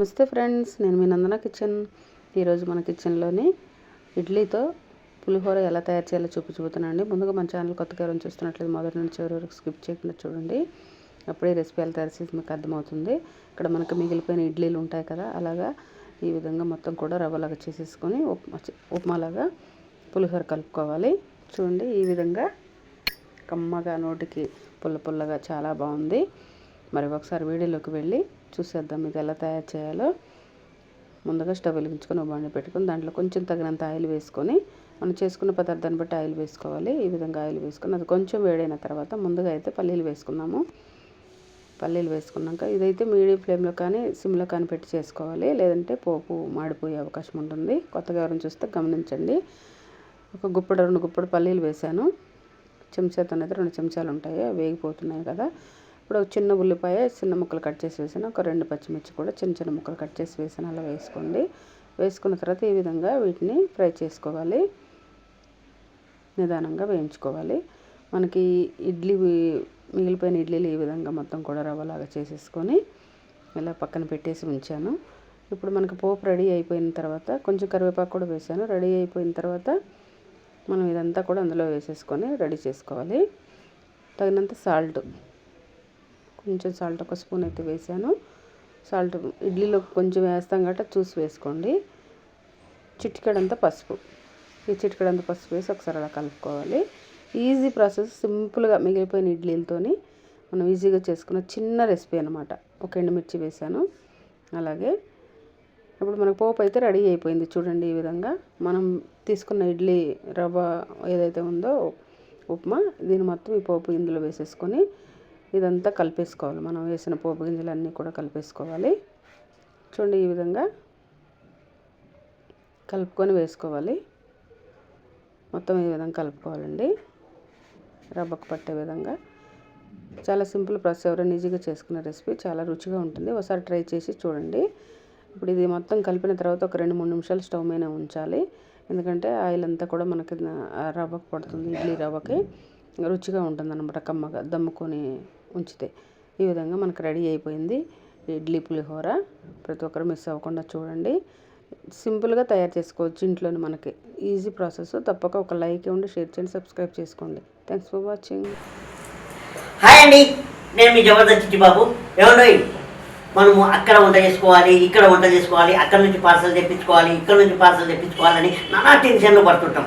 నమస్తే ఫ్రెండ్స్ నేను మీ నందన కిచెన్. ఈరోజు మన కిచెన్లోని ఇడ్లీతో పులిహోర ఎలా తయారు చేయాలో చూపి చూపుతున్నానండి ముందుగా మన ఛానల్ కొత్తగా ఎవరైనా చూస్తున్నట్లయితే మొదటి నుంచి చివరి వరకు స్కిప్ చేయకుండా చూడండి. అప్పుడే రెసిపీ ఎలా తయారు చేసి మీకు అర్థమవుతుంది. ఇక్కడ మనకు మిగిలిపోయిన ఇడ్లీలు ఉంటాయి కదా అలాగా ఈ విధంగా మొత్తం కూడా రవ్వలాగా చేసేసుకొని ఉప్మా ఉప్మాలాగా పులిహోర కలుపుకోవాలి. చూడండి ఈ విధంగా కమ్మగా నోటికి పుల్ల పుల్లగా చాలా బాగుంది. మరి ఒకసారి వీడియోలోకి వెళ్ళి చూసేద్దాం ఇది ఎలా తయారు చేయాలో. ముందుగా స్టవ్ వెలిగించుకొని ఒక బండి పెట్టుకొని దాంట్లో కొంచెం తగినంత ఆయిల్ వేసుకొని మనం చేసుకున్న పదార్థాన్ని బట్టి ఆయిల్ వేసుకోవాలి. ఈ విధంగా ఆయిల్ వేసుకొని అది కొంచెం వేడైన తర్వాత ముందుగా అయితే పల్లీలు వేసుకున్నాము పల్లీలు వేసుకున్నాక ఇదైతే మీడియం ఫ్లేమ్లో కానీ సిమ్లో కానీ పెట్టి చేసుకోవాలి. లేదంటే పోపు మాడిపోయే అవకాశం ఉంటుంది. కొత్తగా ఎవరైనా చూస్తే గమనించండి. ఒక గుప్పడు రెండు గుప్పడు పల్లీలు వేసాను చెంచాతో అయితే రెండు చెంచాలు ఉంటాయి. వేగిపోతున్నాయి కదా. ఇప్పుడు ఒక చిన్న ఉల్లిపాయ చిన్న ముక్కలు కట్ చేసి వేసాను. ఒక రెండు పచ్చిమిర్చి కూడా చిన్న చిన్న ముక్కలు కట్ చేసి వేసాను. అలా వేసుకోండి. వేసుకున్న తర్వాత ఈ విధంగా వీటిని ఫ్రై చేసుకోవాలి. నిదానంగా వేయించుకోవాలి. మనకి ఇడ్లీ మిగిలిపోయిన ఇడ్లీలు ఈ విధంగా మొత్తం కూడా రవ్వలాగా చేసేసుకొని ఇలా పక్కన పెట్టేసి ఉంచాను. ఇప్పుడు మనకి పోపు రెడీ అయిపోయిన తర్వాత కొంచెం కరివేపాకు కూడా వేసాను. రెడీ అయిపోయిన తర్వాత మనం ఇదంతా కూడా అందులో వేసేసుకొని రెడీ చేసుకోవాలి. తగినంత సాల్ట్ కొంచెం సాల్ట్ ఒక స్పూన్ అయితే వేసాను. సాల్ట్ ఇడ్లీలో కొంచెం వేస్తాం కాబట్టి చూసి వేసుకోండి. చిటికెడంత పసుపు. ఈ చిటికెడంత పసుపు వేసి ఒకసారి అలా కలుపుకోవాలి. ఈజీ ప్రాసెస్ సింపుల్గా మిగిలిపోయిన ఇడ్లీలతోని మనం ఈజీగా చేసుకున్న చిన్న రెసిపీ అనమాట ఒక ఎండుమిర్చి వేసాను. అలాగే ఇప్పుడు మనకు పోపు అయితే రెడీ అయిపోయింది చూడండి ఈ విధంగా. మనం తీసుకున్న ఇడ్లీ రవ్వ ఏదైతే ఉందో ఉప్మా దీని మొత్తం ఈ పోపు ఇందులో వేసేసుకొని ఇదంతా కలిపేసుకోవాలి. మనం వేసిన పోపు గింజలు అన్నీ కూడా కలిపేసుకోవాలి. చూడండి ఈ విధంగా కలుపుకొని వేసుకోవాలి. మొత్తం ఈ విధంగా కలుపుకోవాలండి. రవ్వకు పట్టే విధంగా. చాలా సింపుల్ ప్రాసెస్. ఎవరైనా ఈజీగా చేసుకునే రెసిపీ చాలా రుచిగా ఉంటుంది. ఒకసారి ట్రై చేసి చూడండి. ఇప్పుడు ఇది మొత్తం కలిపిన తర్వాత ఒక రెండు మూడు నిమిషాలు స్టవ్ మీద ఉంచాలి. ఎందుకంటే ఆయిల్ అంతా కూడా మనకి రవ్వకు పడుతుంది. ఇడ్లీ రవ్వకి రుచిగా ఉంటుంది అనమాట కమ్మగా దమ్ముకొని ఉంచితే. ఈ విధంగా మనకు రెడీ అయిపోయింది ఇడ్లీ పులిహోర. ప్రతి ఒక్కరు మిస్ అవ్వకుండా చూడండి. సింపుల్గా తయారు చేసుకోవచ్చు ఇంట్లోనే మనకి. Easy process. తప్పక ఒక లైక్ ఇవ్వండి షేర్ చేయండి సబ్స్క్రైబ్ చేసుకోండి. Thanks for watching. హాయ్ అండి. నేను మీ జబర్దస్త్ చిట్టిబాబు ఏమండి మనము అక్కడ వంట చేసుకోవాలి ఇక్కడ వంట చేసుకోవాలి అక్కడ నుంచి పార్సల్ తెప్పించుకోవాలి ఇక్కడ నుంచి పార్సల్ తెప్పించుకోవాలని నానా టెన్షన్లు పడుతుంటాం.